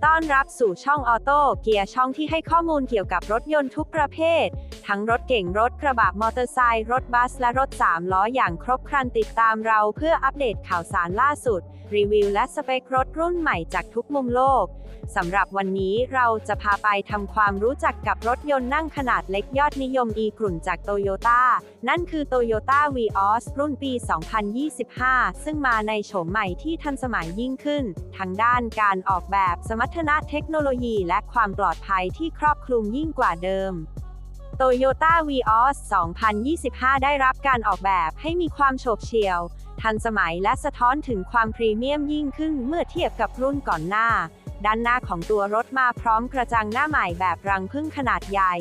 あ。 อนรับสู่ช่องออโต้เกียร์ช่องที่ให้ข้อมูลเกี่ยวกับรถยนต์ทุกประเภท ทั้งรถเก่งรถกระบะมอเตอร์ไซค์รถบัสและรถ3ล้ออย่างครบครันติดตามเราเพื่ออัปเดตข่าวสารล่าสุด รีวิวและสเปครถรุ่นใหม่จากทุกมุมโลกสำหรับวันนี้เราจะพาไปทำความรู้จักกับรถยนต์นั่งขนาดเล็กยอดนิยม e กลุ่นจากโตโยต้านั่นคือ Toyota Vios รุ่นปี 2025 ซึ่งมาในโฉมใหม่ที่ทันสมัยยิ่งขึ้น ทั้งด้านการออกแบบสมรรถนะเทคโนโลยีและความปลอดภัยที่ครอบคลุมยิ่งกว่าเดิม Toyota Vios 2025 ได้รับการออกแบบให้มีความโฉบเฉี่ยว ทันสมัยและสะท้อนถึงความพรีเมียมยิ่งขึ้นเมื่อเทียบกับรุ่นก่อนหน้า ด้านหน้าของตัวรถมาพร้อมกระจังหน้าใหม่แบบรังพึ่งขนาดใหญ่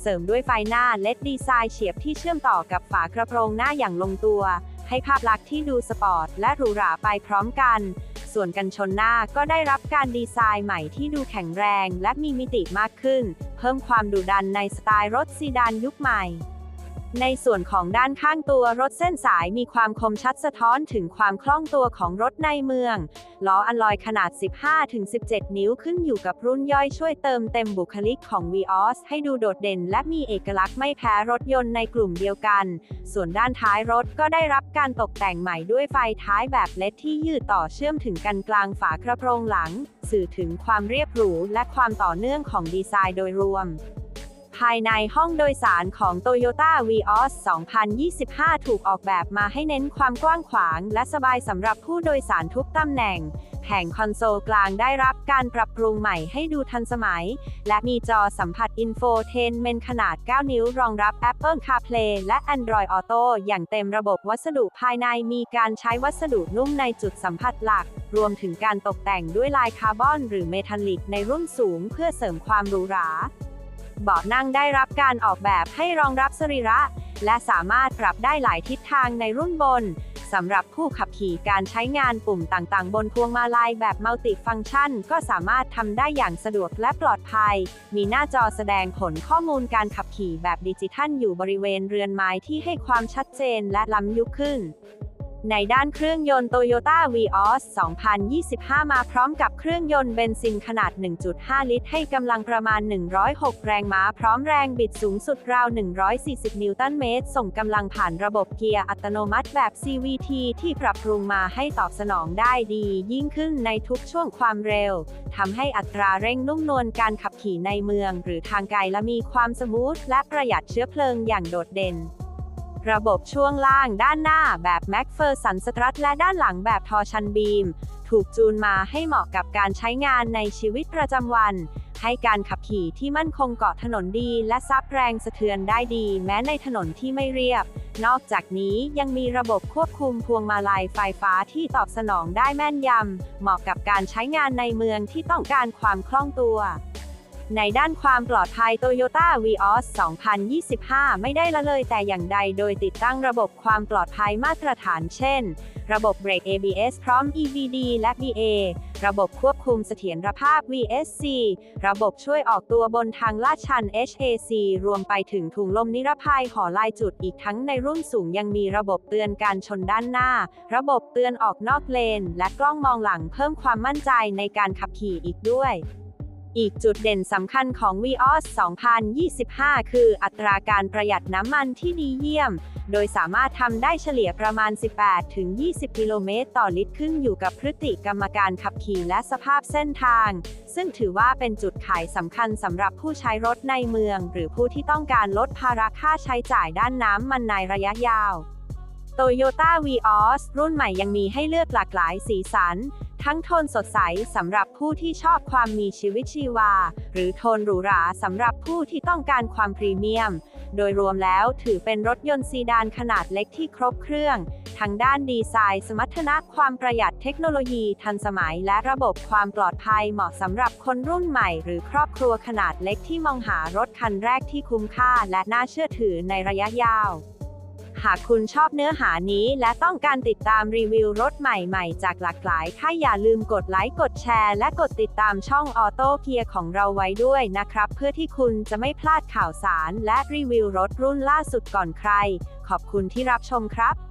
เสริมด้วยไฟหน้าเลดดีไซน์เฉียบที่เชื่อมต่อกับฝากระโปรงหน้าอย่างลงตัว ให้ภาพลักษณ์ที่ดูสปอร์ตและหรูหราไปพร้อมกัน ส่วนกันชนหน้าก็ได้รับการดีไซน์ใหม่ที่ดูแข็งแรงและมีมิติมากขึ้น เพิ่มความดุดันในสไตล์รถซีดานยุคใหม่ ในส่วนของด้านข้างตัวรถเส้นสายมีความคมชัดสะท้อนถึงความคล่องตัวของรถในเมือง ล้ออัลลอยขนาด 15-17 นิ้วขึ้นอยู่กับรุ่นย่อยช่วยเติมเต็มบุคลิกของ Vios ให้ดูโดดเด่นและมีเอกลักษณ์ไม่แพ้รถยนต์ในกลุ่มเดียวกัน ส่วนด้านท้ายรถก็ได้รับการตกแต่งใหม่ด้วยไฟท้ายแบบเลดที่ยืดต่อเชื่อมถึงกันกลางฝากระโปรงหลัง สื่อถึงความเรียบหรูและความต่อเนื่องของดีไซน์โดยรวม ภายในห้องโดยสารของ Toyota Vios 2025 ถูกออกแบบมาให้เน้นความกว้างขวาง และสบายสำหรับผู้โดยสารทุกตำแหน่ง แผงคอนโซลกลางได้รับการปรับปรุงใหม่ให้ดูทันสมัย และมีจอสัมผัสอินโฟเทนเมนขนาด 9 นิ้วรองรับ Apple CarPlay และ Android Auto อย่างเต็มระบบวัสดุภายในมีการใช้วัสดุนุ่มในจุดสัมผัสหลัก รวมถึงการตกแต่งด้วยลายคาร์บอน หรือเมทัลลิกในรุ่นสูงเพื่อเสริมความหรูหรา เบาะนั่งได้รับการออกแบบให้รองรับสรีระ และสามารถปรับได้หลายทิศทางในรุ่นบนสำหรับผู้ขับขี่การใช้งานปุ่มต่างๆ บนพวงมาลัยแบบมัลติฟังก์ชัน ก็สามารถทำได้อย่างสะดวกและปลอดภัย มีหน้าจอแสดงผลข้อมูลการขับขี่แบบดิจิทัลอยู่บริเวณเรือนไม้ที่ให้ความชัดเจนและล้ำยุคขึ้น ในด้านเครื่องยนต์ Toyota Vios 2025 มาพร้อมกับเครื่องยนต์เบนซินขนาด 1.5 ลิตร ให้กำลังประมาณ 106 แรงม้า พร้อมแรงบิดสูงสุดราว 140 นิวตันเมตร ส่งกำลังผ่านระบบเกียร์อัตโนมัติแบบ CVT ที่ปรับปรุงมาให้ตอบสนองได้ดี ยิ่งขึ้นในทุกช่วงความเร็ว ทำให้อัตราเร่งนุ่มนวลการขับขี่ในเมือง หรือทางไกลและมีความสมูทและประหยัดเชื้อเพลิงอย่างโดดเด่น ระบบช่วงล่างด้านหน้าแบบแม็กเฟอร์สันสตรัทและด้านหลังแบบทอชันบีม ถูกจูนมาให้เหมาะกับการใช้งานในชีวิตประจำวัน ให้การขับขี่ที่มั่นคงเกาะถนนดี และซับแรงสะเทือนได้ดี แม้ในถนนที่ไม่เรียบ นอกจากนี้ยังมีระบบควบคุมพวงมาลัยไฟฟ้าที่ตอบสนองได้แม่นยำ เหมาะกับการใช้งานในเมืองที่ต้องการความคล่องตัว ในด้านความปลอดภัย Toyota Vios 2025 ไม่ได้ละเลยแต่อย่างใดโดยติดตั้งระบบความปลอดภัยมาตรฐานเช่น ระบบเบรก ABS พร้อม EVD และ BA ระบบควบคุมเสถียรภาพ VSC ระบบช่วยออกตัวบนทางลาดชัน HAC รวมไปถึงถุงลมนิรภัยหอลายจุดอีกทั้งในรุ่นสูงยังมีระบบเตือนการชนด้านหน้า ระบบเตือนออกนอกเลน และกล้องมองหลังเพิ่มความมั่นใจในการขับขี่อีกด้วย อีกจุดเด่นสำคัญของ Vios 2025 คืออัตราการประหยัดน้ำมันที่ดีเยี่ยม โดยสามารถทำได้เฉลี่ยประมาณ 18-20 กิโลเมตรต่อลิตรขึ้นอยู่กับพฤติกรรมการขับขี่และสภาพเส้นทาง ซึ่งถือว่าเป็นจุดขายสำคัญสำหรับผู้ใช้รถในเมือง หรือผู้ที่ต้องการลดภาระค่าใช้จ่ายด้านน้ำมันในระยะยาว Toyota Vios รุ่นใหม่ยังมีให้เลือกหลากหลายสีสัน ทั้งโทนสดใสสำหรับผู้ที่ชอบความมีชีวิตชีวา หรือโทนหรูหราสำหรับผู้ที่ต้องการความพรีเมียม โดยรวมแล้วถือเป็นรถยนต์ซีดานขนาดเล็กที่ครบเครื่อง ทั้งด้านดีไซน์ สมรรถนะความประหยัดเทคโนโลยีทันสมัย และระบบความปลอดภัยเหมาะสำหรับคนรุ่นใหม่ หรือครอบครัวขนาดเล็กที่มองหารถคันแรกที่คุ้มค่าและน่าเชื่อถือในระยะยาว หากคุณชอบเนื้อหานี้และต้องการติดตามรีวิวรถใหม่ๆ จากหลากหลายค่ายอย่าลืมกดไลค์กดแชร์ และกดติดตามช่องออโต้เพียของเราไว้ด้วยนะครับ เพื่อที่คุณจะไม่พลาดข่าวสาร และรีวิวรถรุ่นล่าสุดก่อนใคร ขอบคุณที่รับชมครับ